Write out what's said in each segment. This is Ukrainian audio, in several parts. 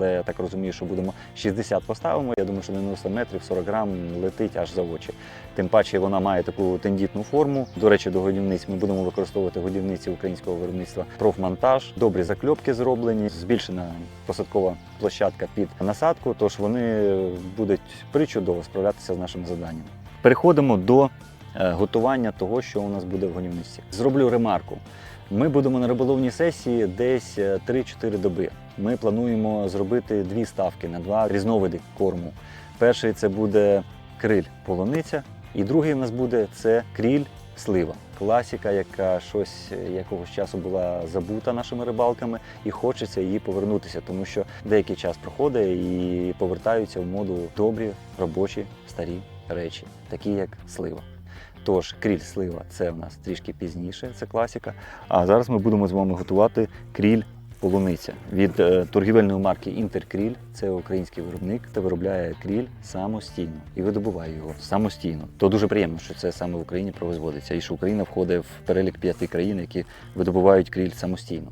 але я так розумію, що будемо 60 поставимо. Я думаю, що 90 метрів 40 грам летить аж за очі. Тим паче вона має таку тендітну форму. До речі, до годівниць ми будемо використовувати годівниці українського виробництва профмонтаж. Добрі закльопки зроблені, збільшена посадкова площадка під насадку, тож вони будуть причудово справлятися з нашими заданнями. Переходимо до готування того, що у нас буде в гонівниці. Зроблю ремарку. Ми будемо на риболовній сесії десь е, 3-4 доби. Ми плануємо зробити дві ставки на два різновиди корму. Перший це буде криль полуниця, і другий у нас буде це кріль слива. Класіка, яка щось е, якогось часу була забута нашими рибалками, і хочеться її повернутися, тому що деякий час проходить і повертаються в моду добрі, робочі, старі речі, такі як слива. Тож кріль слива це у нас трішки пізніше, це класіка. А зараз ми будемо з вами готувати кріль полуниця від е, торгівельної марки Інтеркріль. Це український виробник та виробляє кріль самостійно і видобуває його самостійно. То дуже приємно, що це саме в Україні производиться, і що Україна входить в перелік п'яти країн, які видобувають кріль самостійно.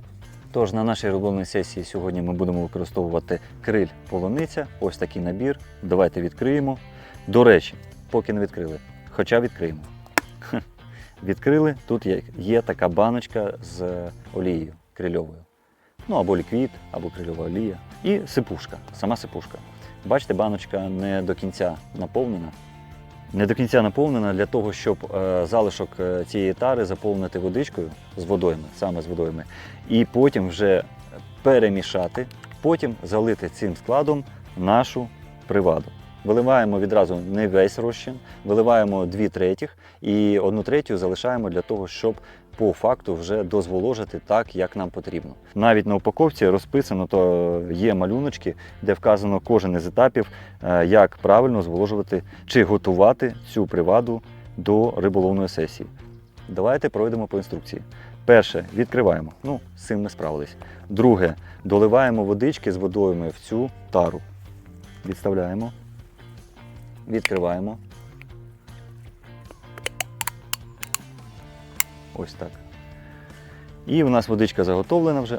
Тож на нашій риболовній сесії сьогодні ми будемо використовувати криль полуниця. Ось такий набір. Давайте відкриємо. До речі, поки не відкрили, хоча відкриємо. Відкрили. Тут є, є така баночка з олією крильовою. Ну або ліквід, або крильова олія. І сипушка, сама сипушка. Бачите, баночка не до кінця наповнена. Не до кінця наповнена для того, щоб е, залишок е, цієї тари заповнити водичкою з водойми, саме з водойми, і потім вже перемішати, потім залити цим складом нашу приваду. Виливаємо відразу не весь розчин, виливаємо дві третіх і одну третю залишаємо для того, щоб по факту вже дозволожити так, як нам потрібно. Навіть на упаковці розписано, то є малюночки, де вказано кожен із етапів, е, як правильно зволожувати чи готувати цю приваду до риболовної сесії. Давайте пройдемо по інструкції. Перше, відкриваємо. Ну, з цим ми справились. Друге, доливаємо водички з водойми в цю тару. Відставляємо. Відкриваємо. Ось так. І у нас водичка заготовлена вже.